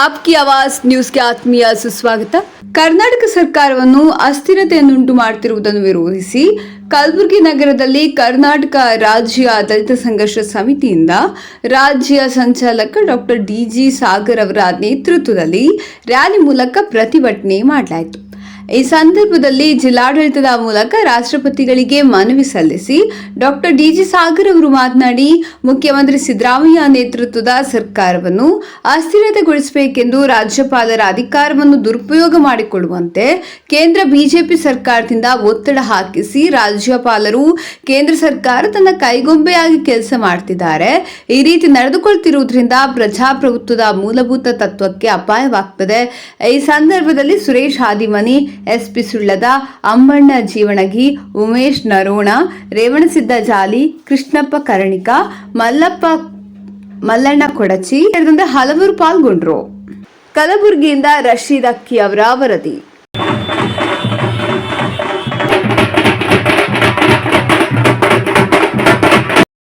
ಆಪ್ಕಿ ಆವಾಸ್ ನ್ಯೂಸ್ಗೆ ಆತ್ಮೀಯ ಸುಸ್ವಾಗತ ಕರ್ನಾಟಕ ಸರ್ಕಾರವನ್ನು ಅಸ್ಥಿರತೆಯನ್ನುಂಟು ಮಾಡುತ್ತಿರುವುದನ್ನು ವಿರೋಧಿಸಿ ಕಲಬುರಗಿ ನಗರದಲ್ಲಿ ಕರ್ನಾಟಕ ರಾಜ್ಯ ದಲಿತ ಸಂಘರ್ಷ ಸಮಿತಿಯಿಂದ ರಾಜ್ಯ ಸಂಚಾಲಕ ಡಾಕ್ಟರ್ ಡಿಜಿ ಸಾಗರ್ ಅವರ ನೇತೃತ್ವದಲ್ಲಿ ರ್ಯಾಲಿ ಮೂಲಕ ಪ್ರತಿಭಟನೆ ಮಾಡಲಾಯಿತು. ಈ ಸಂದರ್ಭದಲ್ಲಿ ಜಿಲ್ಲಾಡಳಿತದ ಮೂಲಕ ರಾಷ್ಟ್ರಪತಿಗಳಿಗೆ ಮನವಿ ಸಲ್ಲಿಸಿ ಡಾಕ್ಟರ್ ಡಿಜಿ ಸಾಗರ್ ಅವರು ಮಾತನಾಡಿ, ಮುಖ್ಯಮಂತ್ರಿ ಸಿದ್ದರಾಮಯ್ಯ ನೇತೃತ್ವದ ಸರ್ಕಾರವನ್ನು ಅಸ್ಥಿರತೆಗೊಳಿಸಬೇಕೆಂದು ರಾಜ್ಯಪಾಲರ ಅಧಿಕಾರವನ್ನು ದುರುಪಯೋಗ ಮಾಡಿಕೊಳ್ಳುವಂತೆ ಕೇಂದ್ರ ಬಿಜೆಪಿ ಸರ್ಕಾರದಿಂದ ಒತ್ತಡ ಹಾಕಿಸಿ ರಾಜ್ಯಪಾಲರು ಕೇಂದ್ರ ಸರ್ಕಾರ ತನ್ನ ಕೈಗೊಂಬೆಯಾಗಿ ಕೆಲಸ ಮಾಡ್ತಿದ್ದಾರೆ. ಈ ರೀತಿ ನಡೆದುಕೊಳ್ತಿರುವುದರಿಂದ ಪ್ರಜಾಪ್ರಭುತ್ವದ ಮೂಲಭೂತ ತತ್ವಕ್ಕೆ ಅಪಾಯವಾಗ್ತದೆ. ಈ ಸಂದರ್ಭದಲ್ಲಿ ಸುರೇಶ್ ಹಾದಿಮನಿ ಎಸ್ಪಿ ಸುಳ್ಳದ ಅಂಬಣ್ಣ ಜೀವಣಗಿ ಉಮೇಶ್ ನರೋಣ ರೇವಣಸಿದ್ದ ಜಾಲಿ, ಕೃಷ್ಣಪ್ಪ ಕರ್ಣಿಕ, ಮಲ್ಲಪ್ಪ, ಮಲ್ಲಣ್ಣ ಕೊಡಚಿ ಸೇರಿದಂತೆ ಹಲವರು ಪಾಲ್ಗೊಂಡ್ರು. ಕಲಬುರಗಿಯಿಂದ ರಶೀದ್ ಅಕ್ಕಿ ಅವರ ವರದಿ.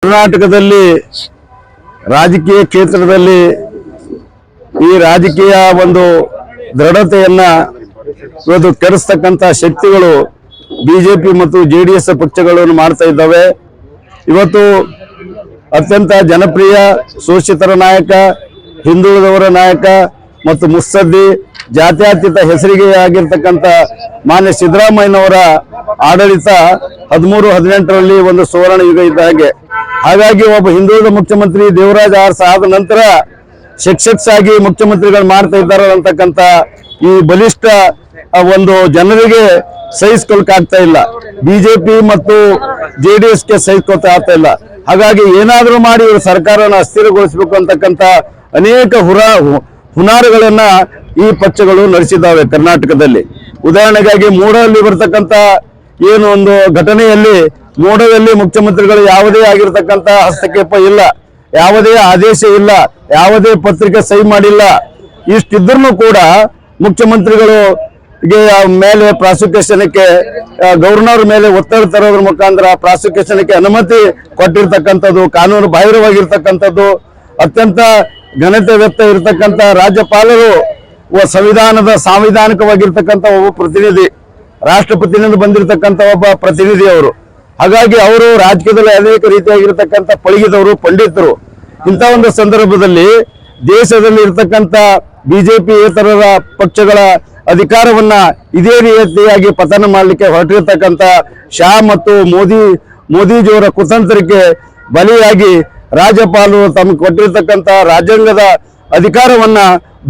ಕರ್ನಾಟಕದಲ್ಲಿ ರಾಜಕೀಯ ಕ್ಷೇತ್ರದಲ್ಲಿ ಈ ರಾಜಕೀಯ ಒಂದು ದೃಢತೆಯನ್ನ ಇವತ್ತು ಕೆರೆಸ್ತಕ್ಕಂಥ ಶಕ್ತಿಗಳು ಬಿಜೆಪಿ ಮತ್ತು ಜೆ ಡಿ ಎಸ್ ಪಕ್ಷಗಳನ್ನು ಮಾಡ್ತಾ ಇದ್ದಾವೆ. ಇವತ್ತು ಅತ್ಯಂತ ಜನಪ್ರಿಯ ಶೋಷಿತರ ನಾಯಕ, ಹಿಂದುಳಿದವರ ನಾಯಕ ಮತ್ತು ಮುಸ್ಸದ್ದಿ ಜಾತ್ಯತೀತ ಹೆಸರಿಗೆ ಆಗಿರ್ತಕ್ಕಂಥ ಮಾನ್ಯ ಸಿದ್ದರಾಮಯ್ಯನವರ ಆಡಳಿತ ಹದಿಮೂರು, ಹದಿನೆಂಟರಲ್ಲಿ ಒಂದು ಸುವರ್ಣ ಯುಗ ಇದ್ದ ಹಾಗೆ. ಹಾಗಾಗಿ ಒಬ್ಬ ಹಿಂದುಳಿದ ಮುಖ್ಯಮಂತ್ರಿ ದೇವರಾಜ ಅರಸ ಆದ ನಂತರ ಶಿಕ್ಷಕ್ಸ್ ಆಗಿ ಮುಖ್ಯಮಂತ್ರಿಗಳು ಮಾಡ್ತಾ ಇದ್ದಾರೆ ಅಂತಕ್ಕಂಥ ಈ ಬಲಿಷ್ಠ ಒಂದು ಜನರಿಗೆ ಸಹಿಸ್ಕೊಳ್ಕಾಗ್ತಾ ಇಲ್ಲ. ಬಿಜೆಪಿ ಮತ್ತು ಜೆ ಡಿ ಎಸ್ಗೆ ಸಹಿಸ್ಕೊಳ್ತಾ ಆಗ್ತಾ ಇಲ್ಲ. ಹಾಗಾಗಿ ಏನಾದರೂ ಮಾಡಿ ಇವರು ಸರ್ಕಾರವನ್ನು ಅಸ್ಥಿರಗೊಳಿಸಬೇಕು ಅಂತಕ್ಕಂಥ ಅನೇಕ ಹುರ, ಹುನಾರುಗಳನ್ನ ಈ ಪಕ್ಷಗಳು ನಡೆಸಿದ್ದಾವೆ ಕರ್ನಾಟಕದಲ್ಲಿ. ಉದಾಹರಣೆಗಾಗಿ ಮೂಡಲ್ಲಿ ಬರ್ತಕ್ಕಂಥ ಏನು ಒಂದು ಘಟನೆಯಲ್ಲಿ ಮೋಡದಲ್ಲಿ ಮುಖ್ಯಮಂತ್ರಿಗಳು ಯಾವುದೇ ಆಗಿರ್ತಕ್ಕಂಥ ಹಸ್ತಕ್ಷೇಪ ಇಲ್ಲ. ಯಾವುದೇ ಆದೇಶ ಇಲ್ಲ, ಯಾವುದೇ ಪತ್ರಿಕೆ ಸಹಿ ಮಾಡಿಲ್ಲ ಇಷ್ಟಿದ್ರೂ ಕೂಡ ಮುಖ್ಯಮಂತ್ರಿಗಳು ಮೇಲೆ ಪ್ರಾಸಿಕ್ಯೂಷನ್ಗೆ ಗವರ್ನರ್ ಮೇಲೆ ಒತ್ತಡ ತರೋದ್ರ ಮುಖಾಂತರ ಪ್ರಾಸಿಕ್ಯೂಷನ್ಗೆ ಅನುಮತಿ ಕೊಟ್ಟಿರ್ತಕ್ಕಂಥದ್ದು, ಕಾನೂನು ಬಾಹಿರವಾಗಿರ್ತಕ್ಕಂಥದ್ದು, ಅತ್ಯಂತ ಘನತೆವೆತ್ತ ಇರತಕ್ಕಂಥ ರಾಜ್ಯಪಾಲರು ಸಂವಿಧಾನದ ಸಾಂವಿಧಾನಿಕವಾಗಿರ್ತಕ್ಕಂಥ ಒಬ್ಬ ಪ್ರತಿನಿಧಿ, ರಾಷ್ಟ್ರಪತಿನಿಂದ ಬಂದಿರತಕ್ಕಂಥ ಒಬ್ಬ ಪ್ರತಿನಿಧಿ ಅವರು. ಹಾಗಾಗಿ ಅವರು ರಾಜಕೀಯದಲ್ಲಿ ಅನೇಕ ರೀತಿಯಾಗಿರ್ತಕ್ಕಂಥ ಪಳಗಿದವರು, ಪಂಡಿತರು. ಇಂಥ ಒಂದು ಸಂದರ್ಭದಲ್ಲಿ ದೇಶದಲ್ಲಿ ಇರ್ತಕ್ಕಂಥ ಬಿಜೆಪಿ ಇತರರ ಪಕ್ಷಗಳ ಅಧಿಕಾರವನ್ನ ಇದೇ ರೀತಿಯಾಗಿ ಪತನ ಮಾಡಲಿಕ್ಕೆ ಹೊರಟಿರ್ತಕ್ಕಂಥ ಶಾ ಮತ್ತು ಮೋದಿ, ಮೋದಿಜಿಯವರ ಕುತಂತ್ರಕ್ಕೆ ಬಲಿಯಾಗಿ ರಾಜ್ಯಪಾಲರು ತಮಗೆ ಕೊಟ್ಟಿರ್ತಕ್ಕಂಥ ರಾಜ್ಯಾಂಗದ ಅಧಿಕಾರವನ್ನ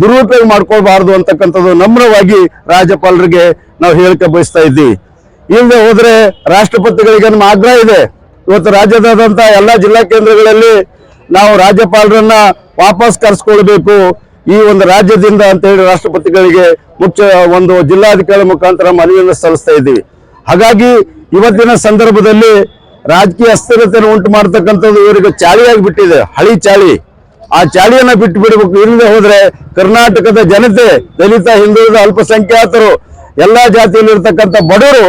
ದುರುಪಯೋಗ ಮಾಡ್ಕೊಳ್ಬಾರ್ದು ಅಂತಕ್ಕಂಥದ್ದು ನಮ್ರವಾಗಿ ರಾಜ್ಯಪಾಲರಿಗೆ ನಾವು ಹೇಳಿಕೆ ಬಯಸ್ತಾ ಇದ್ದೀವಿ. ಇಲ್ಲದೆ ಹೋದ್ರೆ ರಾಷ್ಟ್ರಪತಿಗಳಿಗೆ ನಮ್ಮ ಆಗ್ರಹ ಇದೆ. ಇವತ್ತು ರಾಜ್ಯದಾದಂಥ ಎಲ್ಲ ಜಿಲ್ಲಾ ಕೇಂದ್ರಗಳಲ್ಲಿ ನಾವು ರಾಜ್ಯಪಾಲರನ್ನ ವಾಪಸ್ ಕರೆಸ್ಕೊಳ್ಬೇಕು. ಈ ಒಂದು ರಾಜ್ಯದಿಂದ ಅಂತ ಹೇಳಿ ರಾಷ್ಟ್ರಪತಿಗಳಿಗೆ ಮುಖ್ಯ ಒಂದು ಜಿಲ್ಲಾಧಿಕಾರಿ ಮುಖಾಂತರ ಮನವಿಯನ್ನು ಸಲ್ಲಿಸ್ತಾ ಇದ್ದೀವಿ. ಹಾಗಾಗಿ ಇವತ್ತಿನ ಸಂದರ್ಭದಲ್ಲಿ ರಾಜಕೀಯ ಅಸ್ಥಿರತೆಯನ್ನು ಉಂಟು ಮಾಡ್ತಕ್ಕಂಥದ್ದು ಇವರಿಗೆ ಚಾಳಿಯಾಗಿ ಬಿಟ್ಟಿದೆ ಹಳಿ ಚಾಳಿ. ಆ ಚಾಳಿಯನ್ನ ಬಿಟ್ಟು ಬಿಡಬೇಕು. ಇಲ್ಲದೆ ಹೋದ್ರೆ ಕರ್ನಾಟಕದ ಜನತೆ, ದಲಿತ, ಹಿಂದುಳಿದ ಅಲ್ಪಸಂಖ್ಯಾತರು, ಎಲ್ಲಾ ಬಿ ಬಡವರು,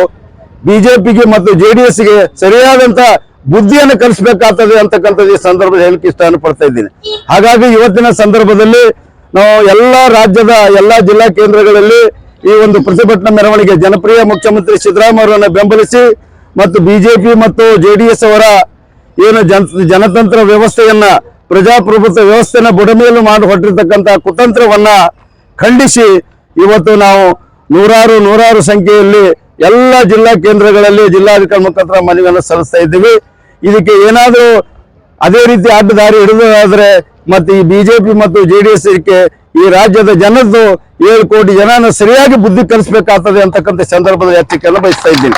ಬಿಜೆಪಿಗೆ ಮತ್ತು ಜೆಡಿಎಸ್ಗೆ ಸರಿಯಾದಂತ ಬುದ್ಧಿಯನ್ನು ಕಲಿಸಬೇಕಾಗ್ತದೆ ಅಂತಕ್ಕಂಥದ್ದು ಈ ಸಂದರ್ಭದಲ್ಲಿ ಹೇಳಕ್ ಇಷ್ಟ ಪಡ್ತಾ ಇದ್ದೀನಿ. ಹಾಗಾಗಿ ಇವತ್ತಿನ ಸಂದರ್ಭದಲ್ಲಿ ನಾವು ಎಲ್ಲ ರಾಜ್ಯದ ಎಲ್ಲ ಜಿಲ್ಲಾ ಕೇಂದ್ರಗಳಲ್ಲಿ ಈ ಒಂದು ಪ್ರತಿಭಟನಾ ಮೆರವಣಿಗೆ ಜನಪ್ರಿಯ ಮುಖ್ಯಮಂತ್ರಿ ಸಿದ್ದರಾಮಯ್ಯ ಬೆಂಬಲಿಸಿ ಮತ್ತು ಬಿಜೆಪಿ ಮತ್ತು ಜೆಡಿಎಸ್ ಅವರ ಏನು ಜನ ಜನತಂತ್ರ ವ್ಯವಸ್ಥೆಯನ್ನ, ಪ್ರಜಾಪ್ರಭುತ್ವ ವ್ಯವಸ್ಥೆನ ಬುಡಮೇಲು ಮಾಡಿ ಹೊಟ್ಟಿರ್ತಕ್ಕಂಥ ಕುತಂತ್ರವನ್ನ ಖಂಡಿಸಿ ಇವತ್ತು ನಾವು ನೂರಾರು ನೂರಾರು ಸಂಖ್ಯೆಯಲ್ಲಿ ಎಲ್ಲ ಜಿಲ್ಲಾ ಕೇಂದ್ರಗಳಲ್ಲಿ ಜಿಲ್ಲಾಧಿಕಾರಿ ಮುಖಾಂತರ ಮನವಿಯನ್ನು ಸಲ್ಲಿಸ್ತಾ ಇದ್ದೀವಿ. ಇದಕ್ಕೆ ಏನಾದರೂ ಅದೇ ರೀತಿ ಅಡ್ಡದಾರಿ ಹಿಡಿದಾದ್ರೆ ಮತ್ತೆ ಈ ಬಿಜೆಪಿ ಮತ್ತು ಜೆ ಡಿ ಎಸ್ ಇದಕ್ಕೆ ಈ ರಾಜ್ಯದ ಜನದ್ದು ಏಳು ಕೋಟಿ ಜನನ ಸರಿಯಾಗಿ ಬುದ್ಧಿ ಕಲಿಸಬೇಕಾಗ್ತದೆ ಅಂತಕ್ಕಂಥ ಸಂದರ್ಭದಲ್ಲಿ ಎಚ್ಚರಿಕೆಯನ್ನು ಬಯಸ್ತಾ ಇದ್ದೀನಿ.